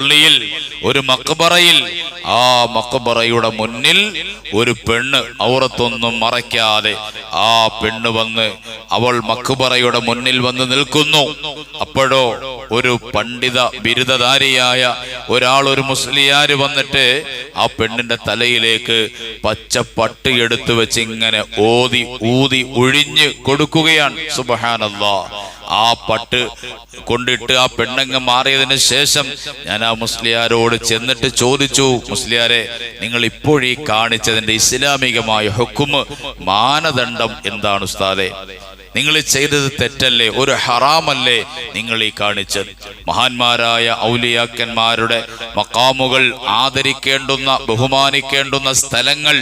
പള്ളിയിൽ ഒരു മക്ബറയിൽ ആ മക്ബറയുടെ മുന്നിൽ ഒരു പെണ്ണ് ഔറത്തൊന്നും മറയ്ക്കാതെ ആ പെണ്ണ് വന്ന് അവൾ മക്ബറയുടെ മുന്നിൽ വന്ന് നിൽക്കുന്നു. അപ്പോഴോ ഒരു പണ്ഡിത ബിരുദധാരിയായ ഒരാൾ ഒരു മുസ്ലിയാര് വന്നിട്ട് ആ പെണ്ണിന്റെ തലയിലേക്ക് പച്ച പട്ടി എടുത്തു വെച്ച് ഇങ്ങനെ ഓതി ഊതി ഒഴിഞ്ഞ് കൊടുക്കുകയാണ്. സുബഹാനല്ലാ ആ പട്ട് കൊണ്ടിട്ട് ആ പെണ്ണങ്ങ് മാറിയതിന് ശേഷം ഞാൻ ആ മുസ്ലിയാരോട് ചെന്നിട്ട് ചോദിച്ചു മുസ്ലിയാരെ നിങ്ങൾ ഇപ്പോഴീ കാണിച്ചതിന്റെ ഇസ്ലാമികമായ ഹുക്കുമ് മാനദണ്ഡം എന്താണ് ഉസ്താദെ? നിങ്ങൾ ചെയ്തത് തെറ്റല്ലേ? ഒരു ഹറാമല്ലേ നിങ്ങൾ ഈ കാണിച്ചത്? മഹാന്മാരായ ഔലിയാക്കന്മാരുടെ മക്കാമുകൾ ആദരിക്കേണ്ടുന്ന ബഹുമാനിക്കേണ്ടുന്ന സ്ഥലങ്ങൾ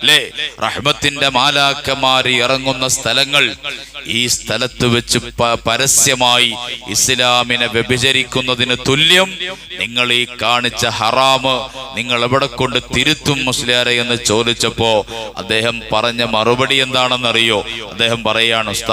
അല്ലേ റഹ്മത്തിന്റെ മാലാക്കന്മാർ ഇറങ്ങുന്ന സ്ഥലങ്ങൾ ഈ സ്ഥലത്ത് വെച്ച് പരസ്യമായി ഇസ്ലാമിനെ വ്യഭിചരിക്കുന്നതിന് തുല്യം നിങ്ങൾ ഈ കാണിച്ച ഹറാമ് നിങ്ങൾ എവിടെ കൊണ്ട് തിരുത്തും മുസ്ലിയാരെ എന്ന് ചോദിച്ചപ്പോ അദ്ദേഹം പറഞ്ഞ മറുപടി എന്താണെന്നറിയോ? അദ്ദേഹം പറയാണ് ഉസ്താദെ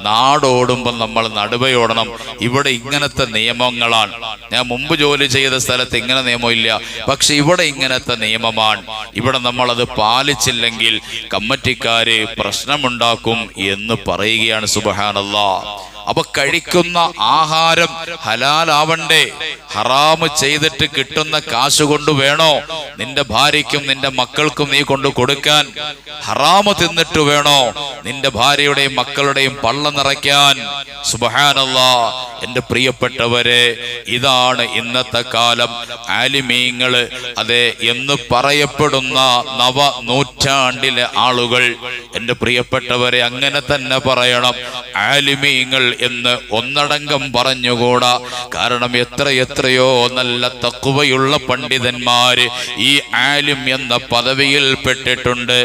നാടോടുമ്പോൾ നമ്മൾ നടുവയോടണം. ഇവിടെ ഇങ്ങനത്തെ നിയമങ്ങളാണ്. ഞാൻ മുമ്പ് ജോലി ചെയ്ത സ്ഥലത്ത് ഇങ്ങനെ നിയമമില്ല. പക്ഷെ ഇവിടെ ഇങ്ങനത്തെ നിയമമാണ്. ഇവിടെ നമ്മൾ അത് പാലിച്ചില്ലെങ്കിൽ കമ്മറ്റിക്കാര് പ്രശ്നമുണ്ടാക്കും എന്ന് പറയുകയാണ് സുബഹാനല്ലാ അപ്പൊ കഴിക്കുന്ന ആഹാരം ഹലാലാവണ്ടേ. ഹറാമ് ചെയ്തിട്ട് കിട്ടുന്ന കാശ് കൊണ്ട് വേണോ? നിന്റെ ഭാര്യയ്ക്കും നിന്റെ മക്കൾക്കും നീ കൊണ്ട് കൊടുക്കാൻ ഹറാമ് തിന്നിട്ട് വേണോ? നിന്റെ ഭാര്യയുടെയും മക്കളുടെയും പള്ള നിറയ്ക്കാൻ. സുബഹാനല്ല. എന്റെ പ്രിയപ്പെട്ടവരെ ഇതാണ് ഇന്നത്തെ കാലം. ആലിമീങ്ങൾ അതെ എന്ന് പറയപ്പെടുന്ന നവ നൂറ്റാണ്ടിലെ ആളുകൾ. എന്റെ പ്രിയപ്പെട്ടവരെ അങ്ങനെ തന്നെ പറയണം. ആലിമീങ്ങൾ എന്ന് ഒന്നടങ്കം പറഞ്ഞുകൂടാ. കാരണം എത്ര എത്രയോ നല്ല തക്കുവയുള്ള പണ്ഡിതന്മാര് ഈ ആലിം എന്ന പദവിയിൽ പെട്ടിട്ടുണ്ട്.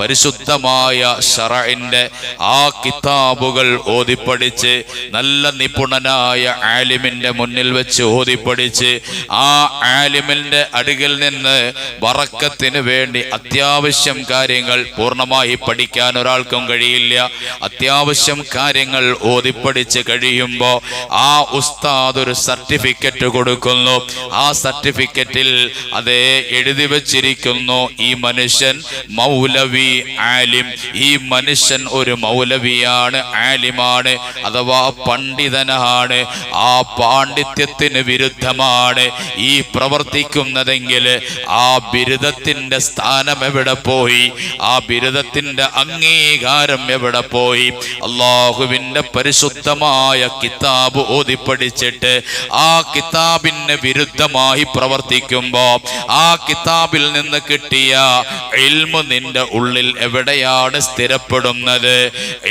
പരിശുദ്ധമായ ഷറഇന്റെ ആ കിതാബുകൾ ഓതിപ്പടിച്ച് നല്ല നിപുണനായ ആലിമിന്റെ മുന്നിൽ വെച്ച് ഓതിപ്പടിച്ച് ആ ആലിമിന്റെ അടുകിൽ നിന്ന് വറക്കത്തിന് വേണ്ടി അത്യാവശ്യം കാര്യങ്ങൾ പൂർണമായി പഠിക്കാൻ ഒരാൾക്കും കഴിയില്ല. അത്യാവശ്യം കാര്യങ്ങൾ ഓതിപ്പടിച്ച് കഴിയുമ്പോൾ ആ ഉസ്താദ് ഒരു സർട്ടിഫിക്കറ്റ് കൊടുക്കുന്നു. ആ സർട്ടിഫിക്കറ്റിൽ അതേ എഴുതി വച്ചിരിക്കുന്നു ഈ മനുഷ്യൻ മൗലവി ആലിം. ഈ മനുഷ്യൻ ഒരു മൗലവിയാണ് ആലിമാണ് അഥവാ പണ്ഡിതനാണ്. ആ പാണ്ഡിത്യത്തിന് വിരുദ്ധമാണ്. ഈ പ്രവർത്തിക്കുന്നതെങ്കിൽ ആ ബിരുദത്തിന്റെ സ്ഥാനം എവിടെ പോയി? ആ ബിരുദത്തിന്റെ അംഗീകാരം എവിടെ പോയി? അള്ളാഹുവിന്റെ പരിശുദ്ധമായ കിതാബ് ഓതിപ്പടിച്ചിട്ട് ആ കിതാബിന് വിരുദ്ധമായി പ്രവർത്തിക്കുമ്പോ ആ കിതാബിൽ നിന്ന് കിട്ടിയ ഇൽമു നിന്റെ ഉള്ളിൽ എവിടെയാണ് സ്ഥിരപ്പെടുന്നത്?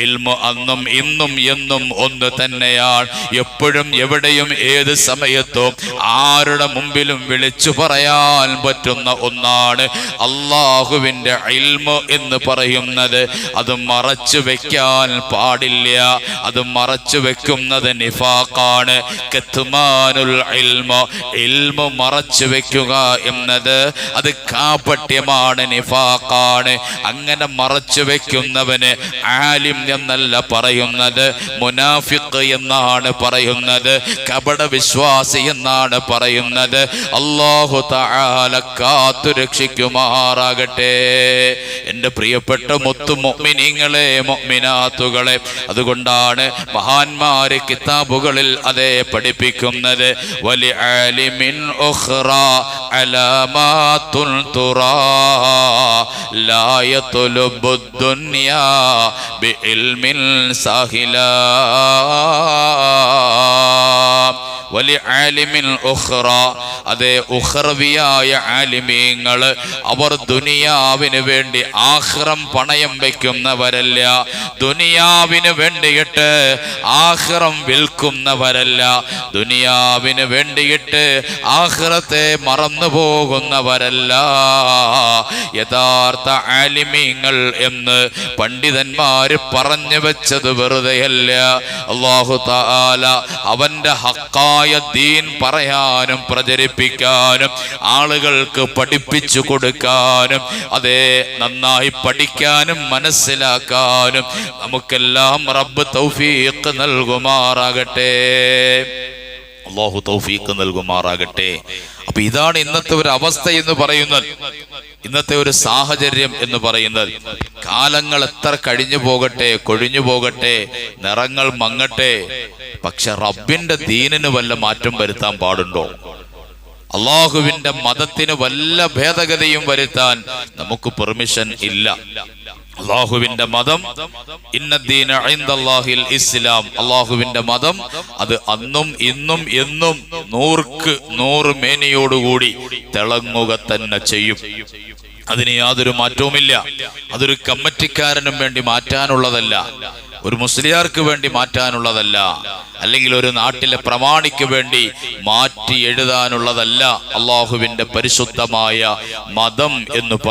ഇൽമു അന്നും ഇന്നും എന്നും ഒന്ന് തന്നെയാണ്. എപ്പോഴും എവിടെയും ഏത് സമയത്തും ആരുടെ മുമ്പിലും വിളിച്ചു പറയാൻ പറ്റുന്ന ഒന്നാണ് അള്ളാഹുവിന്റെ ഇൽമു എന്ന് പറയുന്നത് അത് മറച്ചു വെക്കാൻ പാടില്ല. അത് മറച്ചു വെക്കുന്നത് നിഫാഖാണ്. കെത്തുമാനുൽ ഇൽമു. ഇൽമു മറച്ചു വെക്കുക എന്നത് അത് കാപട്യമാണ് നിഫാഖാണ്. അങ്ങനെ മറച്ചു വെക്കുന്നവന് ആലിം എന്നല്ല പറയുന്നത് മുനാഫിഖ് എന്നാണ് പറയുന്നത് കപട വിശ്വാസി എന്നാണ് പറയുന്നത്. അള്ളാഹു തആല കാത്തു രക്ഷിക്കുമാറാകട്ടെ എന്റെ പ്രിയപ്പെട്ട മുത്തു മൊമിനിങ്ങളെ മൊമിനാത്തുകളെ അതുകൊണ്ടാണ് മഹാന്മാര് കിതാബുകളിൽ അതേ പഠിപ്പിക്കുന്നത്. വലി ആലിമിൻ ഉഖ്റ അലാമാത്തുൽ തുറാ അതേ ഉഖ്റവിയായ ആലിമീങ്ങൾ അവർ ദുനിയാവിന് വേണ്ടി ആഹ്റം പണയം വെക്കുന്നവരല്ല. ദുനിയാവിന് വേണ്ടിയിട്ട് ആഹ്റം വിൽക്കുന്നവരല്ല. ദുനിയാവിന് വേണ്ടിയിട്ട് ആഹ്റത്തെ മറന്നു പോകുന്നവരല്ല. യഥാർത്ഥ ആലിമീങ്ങൾ എന്ന് പണ്ഡിതന്മാര് പറഞ്ഞു വെച്ചത് വെറുതെയല്ല. അള്ളാഹു താല അവന്റെ ഹക്കായ ശുദ്ധമായ ദീൻ പറയാനും പ്രചരിപ്പിക്കാനും ആളുകൾക്ക് പഠിപ്പിച്ചു കൊടുക്കാനും അതേ നന്നായി പഠിക്കാനും മനസ്സിലാക്കാനും നമുക്കെല്ലാം റബ്ബ് തൗഫീഖ് നൽകുമാറാകട്ടെ. അള്ളാഹു തൗഫീഖ് നൽകുമാറാകട്ടെ. അപ്പൊ ഇതാണ് ഇന്നത്തെ ഒരു അവസ്ഥ എന്ന് പറയുന്നത്. ഇന്നത്തെ ഒരു സാഹചര്യം എന്ന് പറയുന്നത്. കാലങ്ങൾ എത്ര കഴിഞ്ഞു പോകട്ടെ കൊഴിഞ്ഞു പോകട്ടെ നിറങ്ങൾ മങ്ങട്ടെ പക്ഷെ റബ്ബിന്റെ ദീനിന് വല്ല മാറ്റം വരുത്താൻ പാടുണ്ടോ? അള്ളാഹുവിന്റെ മതത്തിന് വല്ല ഭേദഗതിയും വരുത്താൻ നമുക്ക് പെർമിഷൻ ഇല്ല. അള്ളാഹുവിന്റെ മതം ഇൻദല്ലാഹിൽ ഇസ്ലാം. അള്ളാഹുവിന്റെ മതം അത് അന്നും ഇന്നും എന്നും നൂർക്ക് നൂറ് മേനിയോടുകൂടി തിളങ്ങുക തന്നെ ചെയ്യും. അതിന് യാതൊരു മാറ്റവുമില്ല. അതൊരു കമ്മറ്റിക്കാരനും വേണ്ടി മാറ്റാനുള്ളതല്ല. ഒരു മുസ്ലിയാർക്ക് വേണ്ടി മാറ്റാനുള്ളതല്ല. അല്ലെങ്കിൽ ഒരു നാട്ടിലെ പ്രമാണിക്ക് വേണ്ടി മാറ്റി എഴുതാനുള്ളതല്ല അള്ളാഹുവിന്റെ പരിശുദ്ധമായ മതം എന്ന് പറ